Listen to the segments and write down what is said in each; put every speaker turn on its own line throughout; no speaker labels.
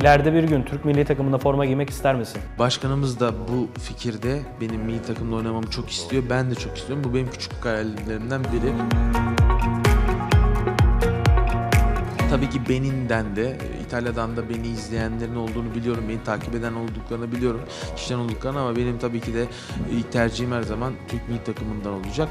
İleride bir gün Türk milli takımında forma giymek ister misin?
Başkanımız da bu fikirde benim milli takımda oynamamı çok istiyor. Ben de çok istiyorum. Bu benim küçük hayallerimden biri. Tabii ki Benin'den de, İtalya'dan da beni izleyenlerin olduğunu biliyorum. Beni takip eden olduklarını biliyorum. Kişiden olduklarını ama benim tabii ki de ilk tercihim her zaman Türk milli takımından olacak.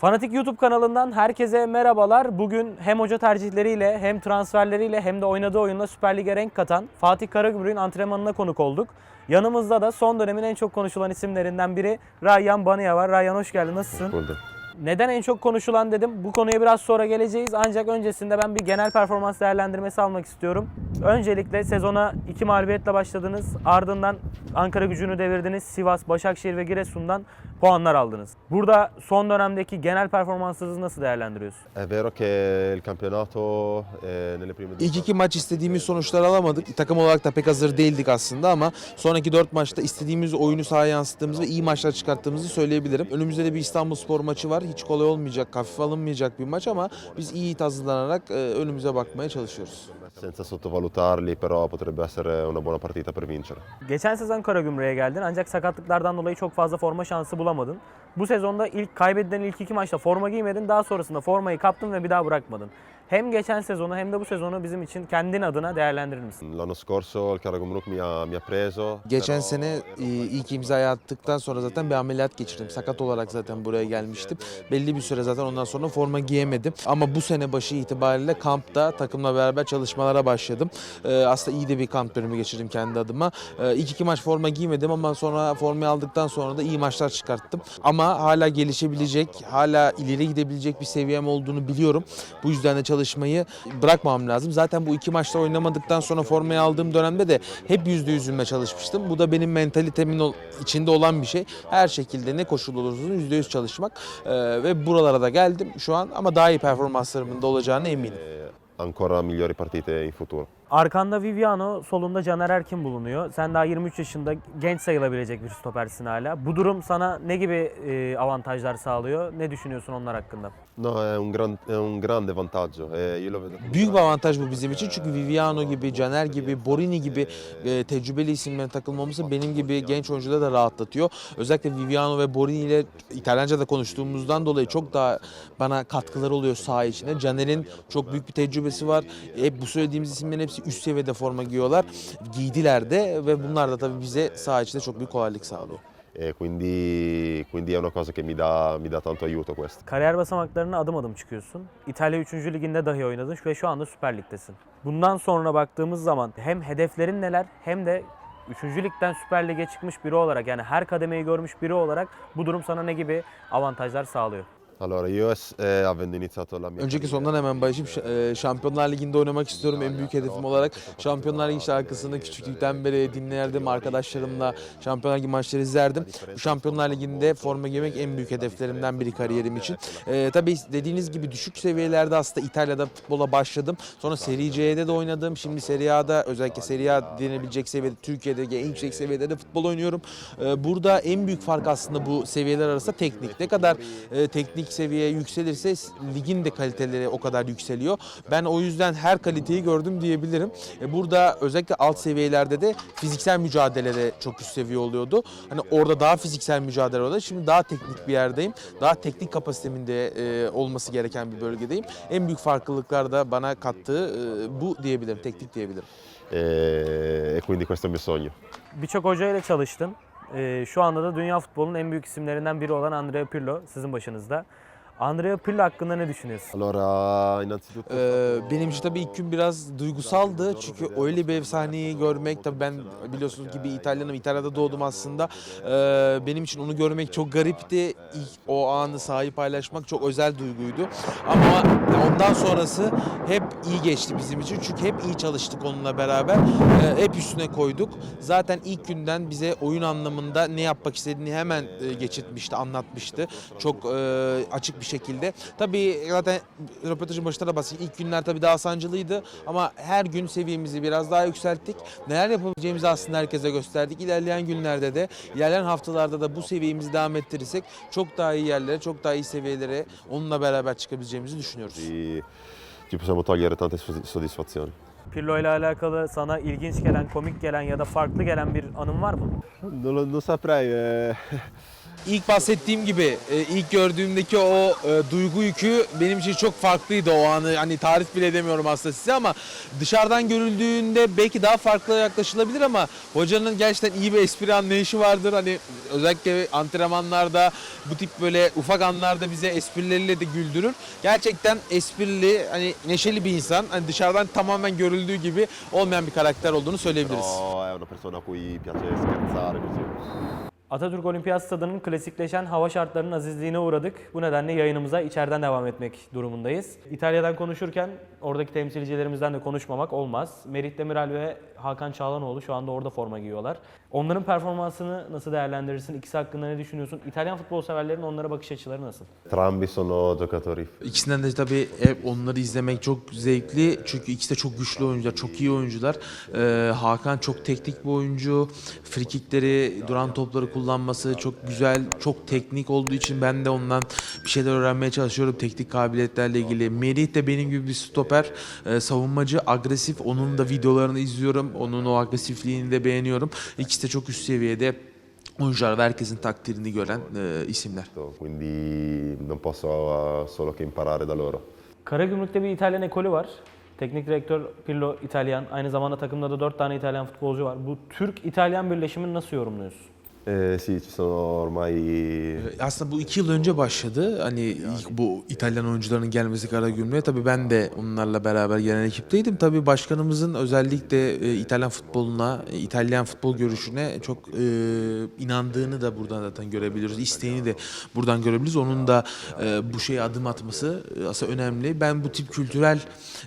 Fanatik YouTube kanalından herkese merhabalar. Bugün hem hoca tercihleriyle hem transferleriyle hem de oynadığı oyunla Süper Lig'e renk katan Fatih Karagümrük'ün antrenmanına konuk olduk. Yanımızda da son dönemin en çok konuşulan isimlerinden biri Rayyan Banıya var. Rayyan hoş geldin. Nasılsın?
Buldum.
Neden en çok konuşulan dedim. Bu konuya biraz sonra geleceğiz. Ancak öncesinde ben bir genel performans değerlendirmesi almak istiyorum. Öncelikle sezona iki mağlubiyetle başladınız. Ardından Ankara gücünü devirdiniz. Sivas, Başakşehir ve Giresun'dan puanlar aldınız. Burada son dönemdeki genel performansınızı nasıl değerlendiriyorsun?
È vero che il campionato eh, nelle prime due
İlk iki maç istediğimiz sonuçlar alamadık. Takım olarak da pek hazır değildik aslında ama sonraki dört maçta istediğimiz oyunu sahaya yansıttığımızı ve iyi maçlar çıkarttığımızı söyleyebilirim. Önümüzde de bir İstanbul Spor maçı var. Hiç kolay olmayacak, hafif alınmayacak bir maç ama biz iyi hazırlanarak e, önümüze bakmaya çalışıyoruz.
senza sottovalutarli, però potrebbe essere una buona partita per vincere.
Geçen sezon Karagümrük'e geldin ancak sakatlıklardan dolayı çok fazla forma şansı bulamadın. Bu sezonda ilk kaybedilen ilk iki maçta forma giymedin. Daha sonrasında formayı kaptın ve bir daha bırakmadın. Hem geçen sezonu hem de bu sezonu bizim için kendin adına değerlendirir misin?
L'anno scorso il Karagümrük mi ha, mi ha preso.
Geçen sene e, ilk imzayı attıktan sonra zaten bir ameliyat geçirdim. Sakat olarak zaten buraya gelmiştim. Belli bir süre zaten ondan sonra forma giyemedim. Ama bu sene başı itibariyle kampta takımla beraber çalışmalara başladım. E, aslında iyi de bir kamp dönemi geçirdim kendi adıma. E, ilk iki maç forma giymedim ama sonra formayı aldıktan sonra da iyi maçlar çıkarttım. Ama hala gelişebilecek, hala ileri gidebilecek bir seviyem olduğunu biliyorum. Bu yüzden de çalışmayı bırakmamam lazım. Zaten bu iki maçta oynamadıktan sonra formayı aldığım dönemde de hep yüzde yüzümle çalışmıştım. Bu da benim mentalitemin içinde olan bir şey. Her şekilde ne koşul olursa yüzde yüz çalışmak. Ee, ve buralara da geldim şu an ama daha iyi performanslarımın da olacağına eminim.
eh, ancora migliori partite in futuro.
Arkanda Viviano, solunda Caner Erkin bulunuyor. Sen daha 23 yaşında genç sayılabilecek bir stopersin hala. Bu durum sana ne gibi e, avantajlar sağlıyor? Ne düşünüyorsun onlar hakkında?
No, è un, gran- è un grande vantaggio. eh, io lo vedo come-
Büyük bir avantaj bu bizim için çünkü Viviano gibi, Caner gibi, Borini gibi e, tecrübeli isimlerin takılmamızı benim gibi genç oyuncuları da rahatlatıyor. Özellikle Viviano ve Borini ile İtalyanca'da konuştuğumuzdan dolayı çok daha bana katkıları oluyor saha içinde. Caner'in çok büyük bir tecrübesi var. Hep bu söylediğimiz isimlerin hepsi üst seviyede forma giyiyorlar. Giydiler de ve bunlar da tabii bize saha içinde çok büyük kolaylık sağlıyor.
E quindi, quindi è una cosa che mi dà, mi dà tanto aiuto questo.
Kariyer basamaklarına adım adım çıkıyorsun. İtalya 3. liginde dahi oynadın ve şu anda Süper Lig'desin. Bundan sonra baktığımız zaman hem hedeflerin neler hem de 3. ligden Süper Lig'e çıkmış biri olarak yani her kademeyi görmüş biri olarak bu durum sana ne gibi avantajlar sağlıyor?
Allora, io eh, avendo iniziato la mia
Önceki sondan hemen başlayayım. E, Şampiyonlar Ligi'nde oynamak istiyorum en büyük hedefim olarak. Şampiyonlar Ligi şarkısını küçüklükten beri dinlerdim. Arkadaşlarımla Şampiyonlar Ligi maçları izlerdim. Bu Şampiyonlar Ligi'nde forma giymek en büyük hedeflerimden biri kariyerim için. E, tabii dediğiniz gibi düşük seviyelerde aslında İtalya'da futbola başladım. Sonra Serie C'de de oynadım. Şimdi Serie A'da özellikle Serie A denebilecek seviyede Türkiye'de en yüksek seviyede de futbol oynuyorum. E, burada en büyük fark aslında bu seviyeler arasında teknik. Ne kadar e, teknik seviye yükselirse ligin de kaliteleri o kadar yükseliyor. Ben o yüzden her kaliteyi gördüm diyebilirim. E, burada özellikle alt seviyelerde de fiziksel mücadelede çok üst seviye oluyordu. Hani orada daha fiziksel mücadele oluyordu. Şimdi daha teknik bir yerdeyim. Daha teknik kapasitemin de e, olması gereken bir bölgedeyim. En büyük farklılıklar da bana kattığı e, bu diyebilirim. Teknik diyebilirim.
e, e quindi questo è il mio sogno.
Birçok hocayla çalıştın. Ee, şu anda da dünya futbolunun en büyük isimlerinden biri olan Andrea Pirlo sizin başınızda. Andrea Pirlo hakkında ne düşünüyorsun?
Allora, innanzitutto...
Ee, benim için tabii ilk gün biraz duygusaldı. Çünkü öyle bir efsaneyi görmek tabii ben biliyorsunuz gibi İtalyanım İtalya'da doğdum aslında. Ee, benim için onu görmek çok garipti. İlk o anı sahip paylaşmak çok özel duyguydu. Ama ondan sonrası hep iyi geçti bizim için. Çünkü hep iyi çalıştık onunla beraber. Ee, hep üstüne koyduk. Zaten ilk günden bize oyun anlamında ne yapmak istediğini hemen e, geçirtmişti anlatmıştı. Çok e, açık bir şekilde. Tabii zaten röportajın başında da bahsettik. İlk günler tabii daha sancılıydı ama her gün seviyemizi biraz daha yükselttik. Neler yapabileceğimizi aslında herkese gösterdik. İlerleyen günlerde de, ilerleyen haftalarda da bu seviyemizi devam ettirirsek çok daha iyi yerlere, çok daha iyi seviyelere onunla beraber çıkabileceğimizi düşünüyoruz.
ci, ci possiamo togliere tante soddisfazioni.
Pirlo ile alakalı sana ilginç gelen, komik gelen ya da farklı gelen bir anın var mı?
Non, lo- saprei.
İlk bahsettiğim gibi e, ilk gördüğümdeki o e, duygu yükü benim için çok farklıydı o anı. Hani tarif bile edemiyorum aslında size ama dışarıdan görüldüğünde belki daha farklı yaklaşılabilir ama hocanın gerçekten iyi bir espri anlayışı vardır. Hani özellikle antrenmanlarda bu tip böyle ufak anlarda bize esprileriyle de güldürür. Gerçekten esprili, hani neşeli bir insan. Hani dışarıdan tamamen görüldüğü gibi olmayan bir karakter olduğunu söyleyebiliriz.
Però è una persona a cui piace scherzare così.
Atatürk Olimpiyat Stadı'nın klasikleşen hava şartlarının azizliğine uğradık. Bu nedenle yayınımıza içeriden devam etmek durumundayız. İtalya'dan konuşurken oradaki temsilcilerimizden de konuşmamak olmaz. Merih Demiral ve Hakan Çağlanoğlu şu anda orada forma giyiyorlar. Onların performansını nasıl değerlendirirsin? İkisi hakkında ne düşünüyorsun? İtalyan futbol severlerin onlara bakış açıları nasıl?
Entrambi sono giocatori
İkisinden de tabii hep onları izlemek çok zevkli. Çünkü ikisi de çok güçlü oyuncular, çok iyi oyuncular. Ee, Hakan çok teknik bir oyuncu. Frikikleri, duran topları kullanması çok güzel, çok teknik olduğu için ben de ondan bir şeyler öğrenmeye çalışıyorum teknik kabiliyetlerle ilgili. Merih de benim gibi bir stoper, e, savunmacı, agresif. Onun da videolarını izliyorum. Onun o agresifliğini de beğeniyorum. İkisi de çok üst seviyede oyuncular ve herkesin takdirini gören e, isimler.
quindi non posso solo che imparare da loro.
Karagümrük'te bir İtalyan ekolü var. Teknik direktör Pirlo İtalyan. Aynı zamanda takımda da 4 tane İtalyan futbolcu var. Bu Türk-İtalyan birleşimini nasıl yorumluyorsun?
Eh, sì, ci sono ormai
Aslında bu iki yıl önce başladı. Hani ilk bu İtalyan oyuncuların gelmesi Karagümrük'e. Tabii ben de onlarla beraber gelen ekipteydim. Tabii başkanımızın özellikle e, İtalyan futboluna, e, İtalyan futbol görüşüne çok e, inandığını da buradan zaten görebiliyoruz. İsteğini de buradan görebiliriz. Onun da e, bu şeye adım atması e, aslında önemli. Ben bu tip kültürel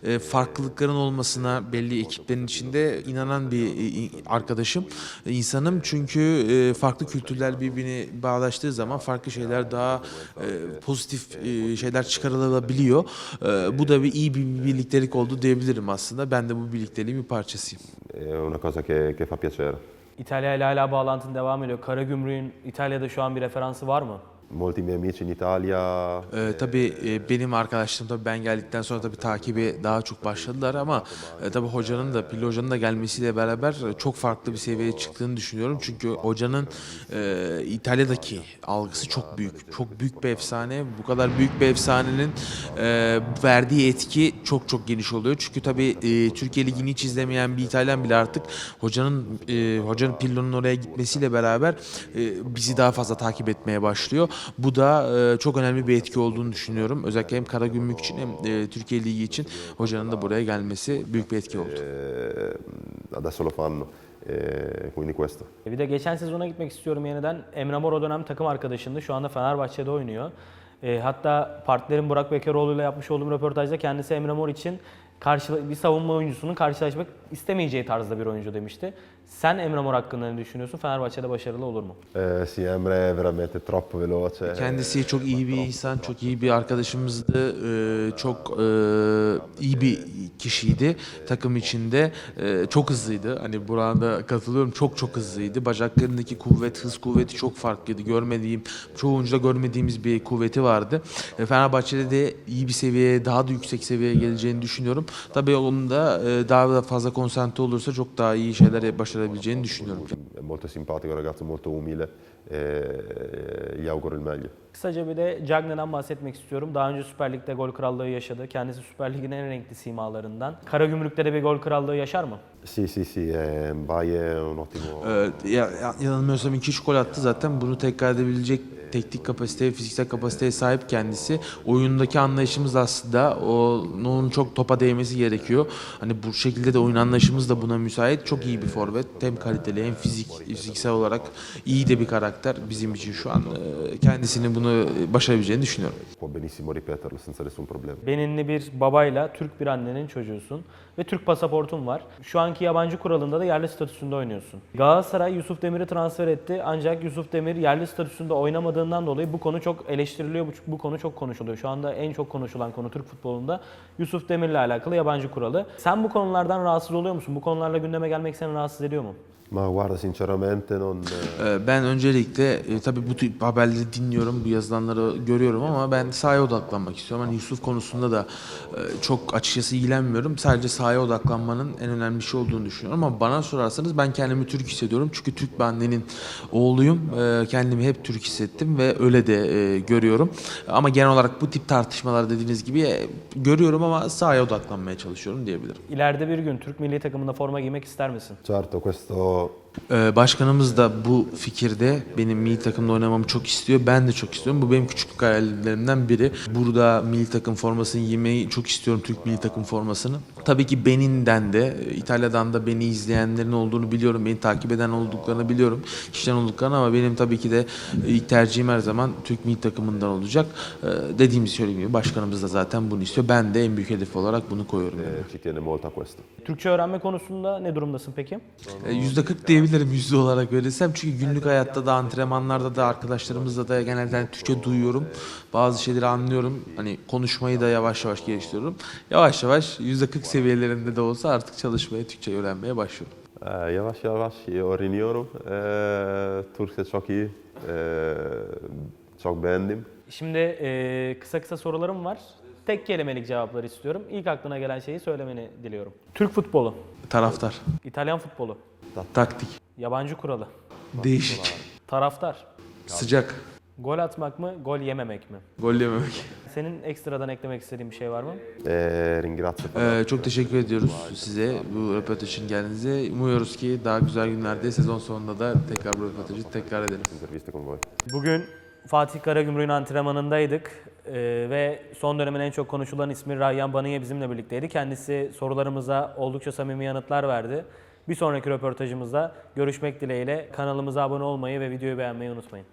e, farklılıkların olmasına belli ekiplerin içinde inanan bir e, arkadaşım, insanım. Çünkü e, farklı kültürler birbirini bağdaştığı zaman farklı şeyler daha e, pozitif e, şeyler çıkarılabiliyor. E, bu da bir iyi bir birliktelik oldu diyebilirim aslında. Ben de bu birlikteliğin bir parçasıyım.
una cosa che, che fa piacere.
İtalya ile hala bağlantın devam ediyor. Karagümrük'ün İtalya'da şu an bir referansı var mı?
Molti miei amici in Italia
Ee, tabii e, benim arkadaşlarım tabii ben geldikten sonra tabii takibi daha çok başladılar ama e, tabii hocanın da Pilli hocanın da gelmesiyle beraber e, çok farklı bir seviyeye çıktığını düşünüyorum. Çünkü hocanın e, İtalya'daki algısı çok büyük. Çok büyük bir efsane. Bu kadar büyük bir efsanenin e, verdiği etki çok çok geniş oluyor. Çünkü tabii e, Türkiye Ligi'ni hiç izlemeyen bir İtalyan bile artık hocanın e, hocanın Pillo'nun oraya gitmesiyle beraber e, bizi daha fazla takip etmeye başlıyor. Bu da e, çok önemli bir etki olduğunu düşünüyorum. Özellikle hem Karagümrük için hem e, Türkiye Ligi için hocanın da buraya gelmesi büyük bir etki oldu.
eh, adesso lo fanno, eh, quindi questo.
E Bir de geçen sezona gitmek istiyorum yeniden. Emre Mor o dönem takım arkadaşındı. Şu anda Fenerbahçe'de oynuyor. E, hatta partnerim Burak Bekeroğlu ile yapmış olduğum röportajda kendisi Emre Mor için karşı, bir savunma oyuncusunun karşılaşmak istemeyeceği tarzda bir oyuncu demişti. Sen Emre Mor hakkında ne düşünüyorsun? Fenerbahçe'de başarılı olur mu?
Eh, sì, Emre è veramente troppo veloce.
Kendisi çok iyi bir insan, çok iyi bir arkadaşımızdı. Ee, çok e, iyi bir kişiydi takım içinde. Ee, çok hızlıydı. Hani burada katılıyorum. Çok çok hızlıydı. Bacaklarındaki kuvvet, hız kuvveti çok farklıydı. Görmediğim, çoğu oyuncuda görmediğimiz bir kuvveti vardı. E, Fenerbahçe'de de iyi bir seviyeye, daha da yüksek seviyeye geleceğini düşünüyorum. Tabii onun da e, daha da fazla konsantre olursa çok daha iyi şeyler başarabileceğini düşünüyorum.
Molto simpatico, ragazzo molto umile e gli auguro il meglio.
Kısaca bir de Cagney'den bahsetmek istiyorum. Daha önce Süper Lig'de gol krallığı yaşadı. Kendisi Süper Lig'in en renkli simalarından. Karagümrük'te de bir gol krallığı yaşar mı?
Sì, sì, sì, eh, Mbai è un ottimo...
Ee, ya, ya- yanılmıyorsam 2-3 gol attı zaten. Bunu tekrar edebilecek teknik kapasiteye, fiziksel kapasiteye sahip kendisi. Oyundaki anlayışımız aslında o onun çok topa değmesi gerekiyor. Hani bu şekilde de oyun anlayışımız da buna müsait. Çok iyi bir forvet. Hem kaliteli hem fizik fiziksel olarak iyi de bir karakter bizim için şu an. Ee, Kendisini bunu başarabileceğini düşünüyorum.
Beninli bir babayla Türk bir annenin çocuğusun ve Türk pasaportun var. Şu anki yabancı kuralında da yerli statüsünde oynuyorsun. Galatasaray Yusuf Demir'i transfer etti ancak Yusuf Demir yerli statüsünde oynamadığından dolayı bu konu çok eleştiriliyor, bu, bu konu çok konuşuluyor. Şu anda en çok konuşulan konu Türk futbolunda Yusuf Demir'le alakalı yabancı kuralı. Sen bu konulardan rahatsız oluyor musun? Bu konularla gündeme gelmek seni rahatsız ediyor mu?
Ma guarda, sinceramente non...
Ee, Ben öncelikle e, tabii bu tip haberleri dinliyorum, bu yazılanları görüyorum ama ben sahaya odaklanmak istiyorum. Hani Yusuf konusunda da e, çok açıkçası ilgilenmiyorum. Sadece sahaya odaklanmanın en önemli şey olduğunu düşünüyorum ama bana sorarsanız ben kendimi Türk hissediyorum. Çünkü Türk bir annenin oğluyum. E, Kendimi hep Türk hissettim ve öyle de e, görüyorum. Ama genel olarak bu tip tartışmalar dediğiniz gibi e, görüyorum ama sahaya odaklanmaya çalışıyorum diyebilirim.
İleride bir gün Türk milli takımında forma giymek ister misin?
Certo, questo so
Ee, Başkanımız da bu fikirde benim milli takımda oynamamı çok istiyor. Ben de çok istiyorum. Bu benim küçüklük hayallerimden biri. Burada milli takım formasını giymeyi çok istiyorum. Türk milli takım formasını. Tabii ki Benin'den de, İtalya'dan da beni izleyenlerin olduğunu biliyorum. Beni takip eden olduklarını biliyorum. Kişiden olduklarını ama benim tabii ki de ilk tercihim her zaman Türk milli takımından olacak. Ee, Dediğimiz söylediğim gibi başkanımız da zaten bunu istiyor. Ben de en büyük hedef olarak bunu koyuyorum.
a questo.
Türkçe öğrenme konusunda ne durumdasın peki?
E, %40 diyebilirim yüzde olarak verirsem. Çünkü günlük hayatta da antrenmanlarda da arkadaşlarımızla da genelde hani Türkçe duyuyorum. Bazı şeyleri anlıyorum. Hani konuşmayı da yavaş yavaş geliştiriyorum. Yavaş yavaş %40 seviyelerinde de olsa artık çalışmaya, Türkçe öğrenmeye başlıyorum.
Eh, yavaş yavaş öğreniyorum. Eh, Türkçe çok iyi. Eh, çok beğendim.
Şimdi e, kısa kısa sorularım var. Tek kelimelik cevaplar istiyorum. İlk aklına gelen şeyi söylemeni diliyorum. Türk futbolu,
Taraftar,
İtalyan futbolu,
taktik,
yabancı kuralı,
değişik,
taraftar,
sıcak,
gol atmak mı, gol yememek mi?
gol yememek.
Senin ekstradan eklemek istediğin bir şey var mı?
Eh, ringrazio.
Ee, çok teşekkür ediyoruz size bu röportaj için geldiğinize. Umuyoruz ki daha güzel günlerde sezon sonunda da tekrar bu röportajı tekrar
voi.
Bugün Fatih Karagümrük'ün antrenmanındaydık Ee, ve son dönemin en çok konuşulan ismi Rayyan Banıya bizimle birlikteydi. Kendisi sorularımıza oldukça samimi yanıtlar verdi. Bir sonraki röportajımızda görüşmek dileğiyle kanalımıza abone olmayı ve videoyu beğenmeyi unutmayın.